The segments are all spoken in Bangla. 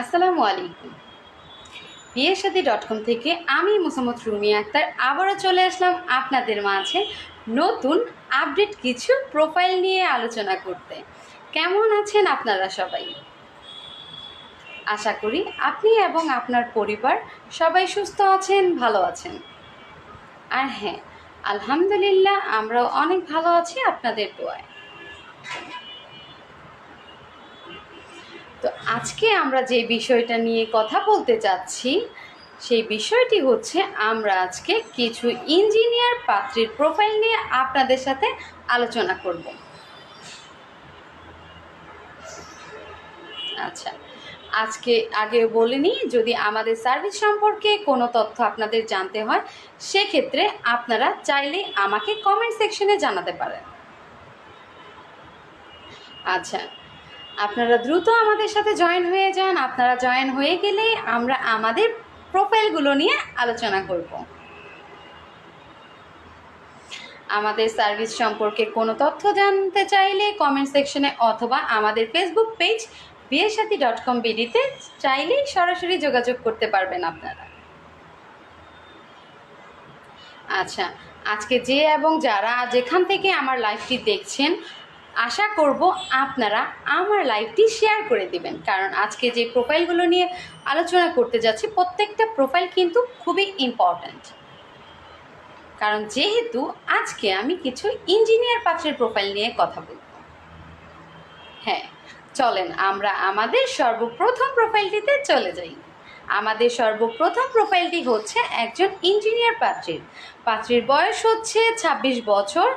আসসালামু আলাইকুম। বিয়ের ডট কম থেকে আমি মোসাম্মদ রুমি আক্তার আবারও চলে আসলাম আপনাদের মাঝে নতুন আপডেট কিছু প্রোফাইল নিয়ে আলোচনা করতে। কেমন আছেন আপনারা সবাই? আশা করি আপনি এবং আপনার পরিবার সবাই সুস্থ আছেন, ভালো আছেন। আর হ্যাঁ আলহামদুলিল্লাহ আমরাও অনেক ভালো আছি আপনাদের দোয়ায় তো আজকে আমরা যে বিষয়টা নিয়ে কথা বলতে চাচ্ছি, সেই বিষয়টি হচ্ছে আমরা আজকে কিছু ইঞ্জিনিয়ার পাত্রীর প্রোফাইল নিয়ে আপনাদের সাথে আলোচনা করব। আচ্ছা আজকে আগে বলিনি, যদি আমাদের সার্ভিস সম্পর্কে কোনো তথ্য আপনাদের জানতে হয়, সেক্ষেত্রে আপনারা চাইলে আমাকে কমেন্ট সেকশনে জানাতে পারেন। আচ্ছা আপনারা দ্রুত আমাদের সাথে জয়েন হয়ে যান। আপনারা জয়েন হয়ে গেলে আমরা আমাদের প্রোফাইলগুলো নিয়ে আলোচনা করব। আমাদের সার্ভিস সম্পর্কে কোনো তথ্য জানতে চাইলে কমেন্ট সেকশনে অথবা আমাদের ফেসবুক পেজ বিয়ের সাথী ডট কম বিডিতে চাইলেই সরাসরি যোগাযোগ করতে পারবেন আপনারা। আচ্ছা আজকে যে এবং যারা যেখান থেকে আমার লাইভটি দেখছেন আশা করব আপনারা আমার লাইভটি শেয়ার করে দিবেন। কারণ আজকে যে প্রোফাইলগুলো নিয়ে আলোচনা করতে যাচ্ছি, প্রত্যেকটা প্রোফাইল কিন্তু খুবই ইম্পর্ট্যান্ট কারণ যেহেতু আজকে আমি কিছু ইঞ্জিনিয়ার পাত্রের প্রোফাইল নিয়ে কথা বলব। হ্যাঁ চলেন আমরা আমাদের সর্বপ্রথম প্রোফাইলটিতে চলে যাই। আমাদের সর্বপ্রথম প্রোফাইলটি হচ্ছে একজন ইঞ্জিনিয়ার পাত্রীর। পাত্রীর বয়স হচ্ছে ২৬ বছর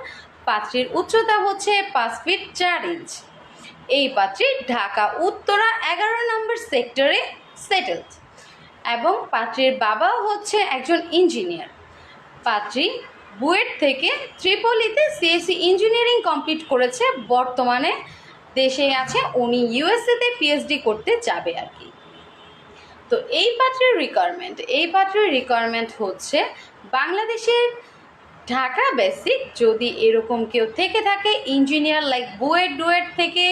পাত্রীর উচ্চতা হচ্ছে পাঁচ ফিট চার ইঞ্চ এই পাত্রী ঢাকা, উত্তরা, এগারো নম্বর সেক্টরে সেটেলড এবং পাত্রীর বাবাও হচ্ছে একজন ইঞ্জিনিয়ার পাত্রী বুয়েট থেকে ত্রিপলিতে সিএসসি ইঞ্জিনিয়ারিং কমপ্লিট করেছে। বর্তমানে দেশে আছে, উনি ইউএসএতে পিএইচডি করতে যাবে আর কি। তো এই পাত্রের রিকোয়ারমেন্ট এই পাত্রের রিকোয়ারমেন্ট হচ্ছে বাংলাদেশের ঢাকা বেসিক, যদি এরকম কেউ থেকে থাকে ইঞ্জিনিয়ার লাইক বুয়েট ডুয়েট থেকে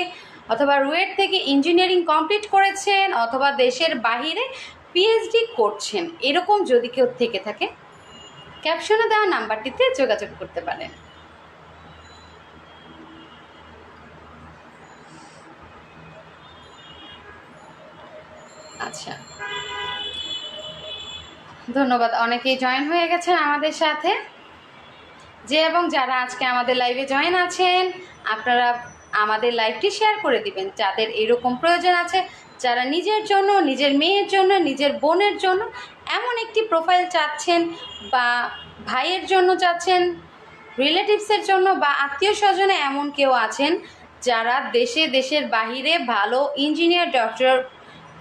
অথবা রুয়েট থেকে ইঞ্জিনিয়ারিং কমপ্লিট করেছেন অথবা দেশের বাহিরে পিএইচডি করছেন, এরকম যদি কেউ থেকে থাকে ক্যাপশনে দেওয়া নাম্বারটিতে যোগাযোগ করতে পারেন। আচ্ছা। ধন্যবাদ, অনেকেই জয়েন হয়ে গেছেন আমাদের সাথে। যে এবং যারা আজকে আমাদের লাইভে জয়েন আছেন, আপনারা আমাদের লাইভটি শেয়ার করে দিবেন। যাদের এরকম প্রয়োজন আছে, যারা নিজের জন্য, নিজের মেয়ের জন্য, নিজের বোনের জন্য এমন একটি প্রোফাইল চাচ্ছেন বা ভাইয়ের জন্য চাচ্ছেন রিলেটিভসের জন্য বা আত্মীয় স্বজনে এমন কেউ আছেন যারা দেশে, দেশের বাহিরে ভালো ইঞ্জিনিয়ার ডক্টর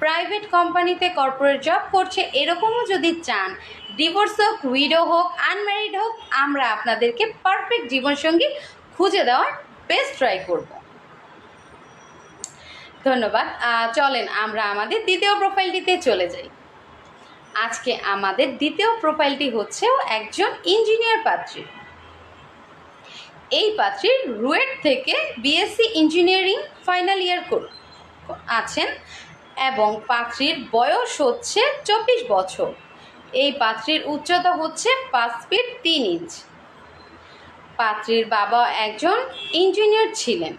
প্রাইভেট কোম্পানিতে কর্পোরেট জব করছে এরকমও যদি চান, ডিভোর্স হোক, উইডো হোক, আনম্যারিড হোক, আমরা আপনাদেরকে পারফেক্ট জীবনসঙ্গী খুঁজে দেওয়ার বেস্ট ট্রাই করব। ধন্যবাদ। চলেন আমরা আমাদের দ্বিতীয় প্রোফাইলটিতে চলে যাই। আজকে আমাদের দ্বিতীয় প্রোফাইলটি হচ্ছেও একজন ইঞ্জিনিয়ার পাত্রী। এই পাত্রী রুয়েট থেকে বিএসসি ইঞ্জিনিয়ারিং ফাইনাল ইয়ার আছেন এবং পাত্রীর বয়স হচ্ছে চব্বিশ বছর। এই পাত্রীর উচ্চতা হচ্ছে পাঁচ ফিট তিন ইঞ্চ। পাত্রীর বাবা একজন ইঞ্জিনিয়ার ছিলেন।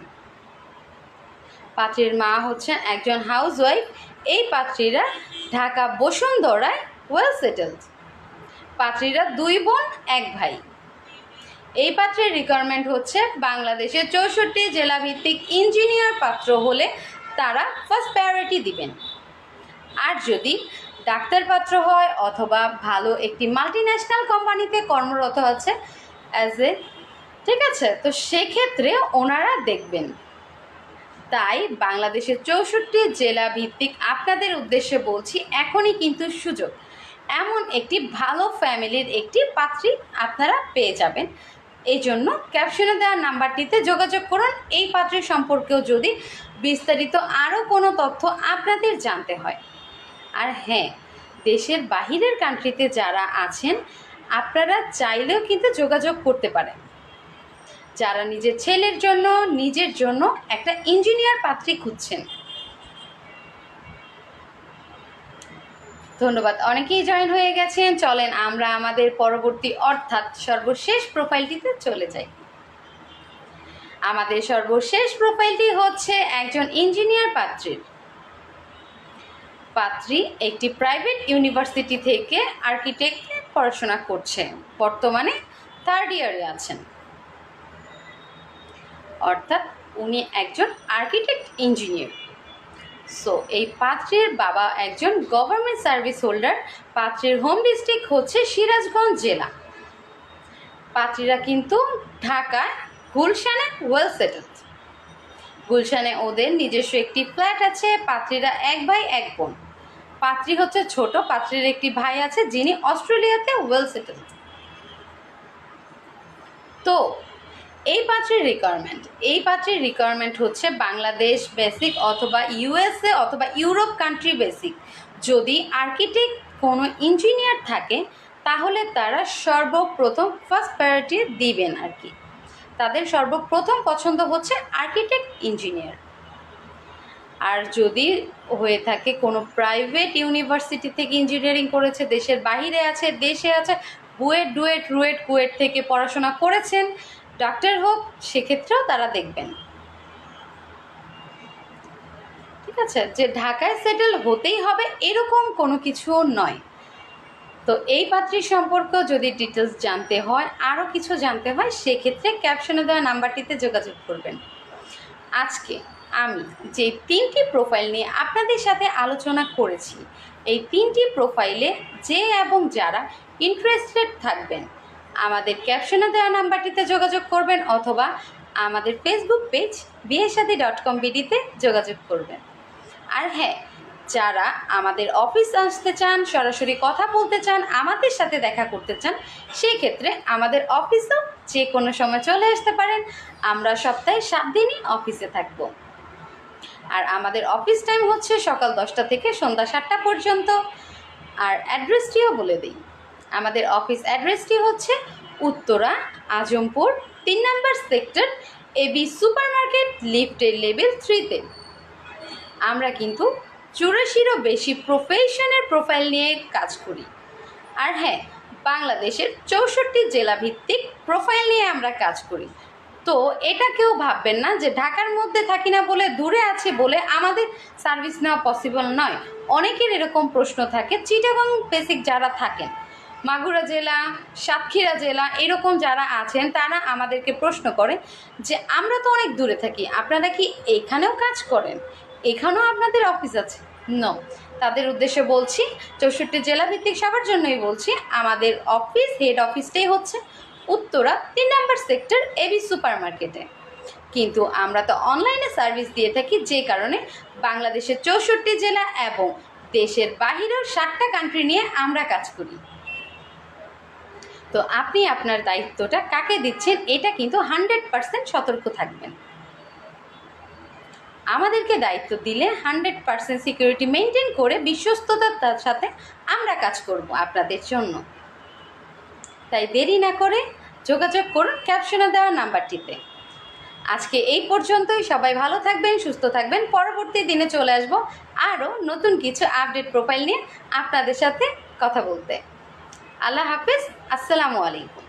পাত্রীর মা হচ্ছেন একজন হাউসওয়াইফ। এই পাত্রীরা ঢাকা বসুন্ধরায় ওয়েল সেটেলড। পাত্রীরা দুই বোন, এক ভাই। এই পাত্রের রিকোয়ারমেন্ট হচ্ছে বাংলাদেশের চৌষট্টি জেলাভিত্তিক ইঞ্জিনিয়ার পাত্র হলে তারা ফার্স্ট প্রায়োরিটি দিবেন। আর যদি ডাক্তার পাত্র হয় অথবা ভালো একটি মাল্টি ন্যাশনাল কোম্পানিতে কর্মরত আছে অ্যাজ এ ঠিক আছে? তো সেক্ষেত্রে ওনারা দেখবেন। তাই বাংলাদেশের চৌষট্টি জেলা ভিত্তিক আপনাদের উদ্দেশ্যে বলছি, এখনই কিন্তু সুযোগ। এমন একটি ভালো ফ্যামিলির একটি পাত্রী আপনারা পেয়ে যাবেন। এই জন্য ক্যাপশনে দেওয়া নাম্বারটিতে যোগাযোগ করুন। এই পাত্রী সম্পর্কেও যদি বিস্তারিত আরও কোনো তথ্য আপনাদের জানতে হয়। আর হ্যাঁ দেশের বাহিরের কান্ট্রিতে যারা আছেন, আপনারা চাইলেও কিন্তু যোগাযোগ করতে পারেন। যারা নিজের ছেলের জন্য, নিজের জন্য একটা ইঞ্জিনিয়ার পাত্রী খুঁজছেন ধন্যবাদ। অনেকেই জয়েন হয়ে গেছেন, চলেন আমরা আমাদের পরবর্তী, অর্থাৎ সর্বশেষ প্রোফাইলটিতে চলে যাই। আমাদের সর্বশেষ প্রোফাইলটি হচ্ছে একজন ইঞ্জিনিয়ার পাত্রীর। পাত্রী একটি প্রাইভেট ইউনিভার্সিটি থেকে আর্কিটেক্ট পড়াশোনা করছে বর্তমানে থার্ড ইয়ারে আছেন। অর্থাৎ উনি একজন আর্কিটেক্ট ইঞ্জিনিয়ার সো এই পাত্রের বাবা একজন গভর্নমেন্ট সার্ভিস হোল্ডার পাত্রের হোম ডিস্ট্রিক্ট হচ্ছে সিরাজগঞ্জ জেলা। পাত্রীরা কিন্তু ঢাকায় গুলশানে ওয়েল সেটেলড গুলশানে ওদের নিজস্ব একটি ফ্ল্যাট আছে, পাত্রীরা এক ভাই, এক বোন। পাত্রী হচ্ছে ছোট, পাত্রীর একটি ভাই আছে যিনি অস্ট্রেলিয়াতে ওয়েল সেটেলড তো এই পাত্রের রিকোয়ারমেন্ট এই পাত্রের রিকোয়ারমেন্ট হচ্ছে বাংলাদেশ বেসিক অথবা ইউএসএ অথবা ইউরোপ কান্ট্রি বেসিক যদি আর্কিটেক্ট কোনো ইঞ্জিনিয়ার থাকে, তাহলে তারা সর্বপ্রথম ফার্স্ট প্রায়োরিটি দিবেন আর কি। তাদের সর্বপ্রথম পছন্দ হচ্ছে আর্কিটেক্ট ইঞ্জিনিয়ার আর যদি হয়ে থাকে কোনো প্রাইভেট ইউনিভার্সিটি থেকে ইঞ্জিনিয়ারিং করেছে, দেশের বাইরে আছে, দেশে আছে, বুয়েট, ডুয়েট, রুয়েট, কুয়েট থেকে পড়াশোনা করেছেন ডাক্তার হোক, সেক্ষেত্রেও তারা দেখবেন। ঠিক আছে? যে ঢাকায় সেটেল হতেই হবে এরকম কোনো কিছু নয়। তো এই পাত্রীর সম্পর্কেও যদি ডিটেলস জানতে হয়, আরও কিছু জানতে হয়, সেক্ষেত্রে ক্যাপশনে দেওয়া নাম্বারটিতে যোগাযোগ করবেন। আজকে আমি যে তিনটি প্রোফাইল নিয়ে আপনাদের সাথে আলোচনা করেছি, এই তিনটি প্রোফাইলে যে এবং যারা ইন্টারেস্টেড থাকবেন আমাদের ক্যাপশনে দেওয়া নাম্বারটিতে যোগাযোগ করবেন অথবা আমাদের Facebook page Biyeshadi dot com বিডিতে যোগাযোগ করবেন। আর হ্যাঁ যারা আমাদের অফিস আসতে চান, সরাসরি কথা বলতে চান, আমাদের সাথে দেখা করতে চান, সেই ক্ষেত্রে আমাদের অফিসেও যে কোনো সময় চলে আসতে পারেন। আমরা সপ্তাহে সাত দিনই অফিসে থাকব। আর আমাদের অফিস টাইম হচ্ছে সকাল দশটা থেকে সন্ধ্যা সাতটা পর্যন্ত। আর অ্যাড্রেসটিও বলে দিই। আমাদের অফিস অ্যাড্রেসটি হচ্ছে উত্তরা, আজমপুর, তিন নম্বর সেক্টর এবি সুপার মার্কেট লিফটের লেভেল থ্রিতে। আমরা কিন্তু চুরাশিরও বেশি প্রফেশনের প্রোফাইল নিয়ে কাজ করি। আর হ্যাঁ বাংলাদেশের চৌষট্টি জেলাভিত্তিক প্রোফাইল নিয়ে আমরা কাজ করি। তো এটা কেউ ভাববেন না যে ঢাকার মধ্যে থাকি না বলে দূরে আছে বলে আমাদের সার্ভিস নেওয়া পসিবল নয়। অনেকের এরকম প্রশ্ন থাকে, চিটাগং বেসিক যারা থাকেন মাগুরা জেলা, সাতক্ষীরা জেলা, এরকম যারা আছেন, তারা আমাদেরকে প্রশ্ন করে যে আমরা তো অনেক দূরে থাকি, আপনারা কি এখানেও কাজ করেন? এখানেও আপনাদের অফিস আছে? ন তাদের উদ্দেশ্যে বলছি, চৌষট্টি জেলা ভিত্তিক সবার জন্যই বলছি, আমাদের অফিস হেড অফিসটাই হচ্ছে উত্তরা, তিন নম্বর সেক্টর এবি সুপার মার্কেটে কিন্তু আমরা তো অনলাইনে সার্ভিস দিয়ে থাকি, যে কারণে বাংলাদেশের চৌষট্টি জেলা এবং দেশের বাহিরেও ষাটটা কান্ট্রি নিয়ে আমরা কাজ করি। তো আপনি আপনার দায়িত্বটা কাকে দিচ্ছেন, এটা কিন্তু হান্ড্রেড পার্সেন্ট সতর্ক থাকবেন। আমাদেরকে দায়িত্ব দিলে হান্ড্রেড পার্সেন্ট সিকিউরিটি মেনটেন করে বিশ্বস্ততার সাথে আমরা কাজ করব আপনাদের জন্য। তাই দেরি না করে যোগাযোগ করুন ক্যাপশনে দেওয়া নাম্বারটিতে। আজকে এই পর্যন্তই, সবাই ভালো থাকবেন, সুস্থ থাকবেন, পরবর্তী দিনে চলে আসব আরও নতুন কিছু আপডেট প্রোফাইল নিয়ে আপনাদের সাথে কথা বলতে। আল্লাহ হাফিজ আসসালামু আলাইকুম।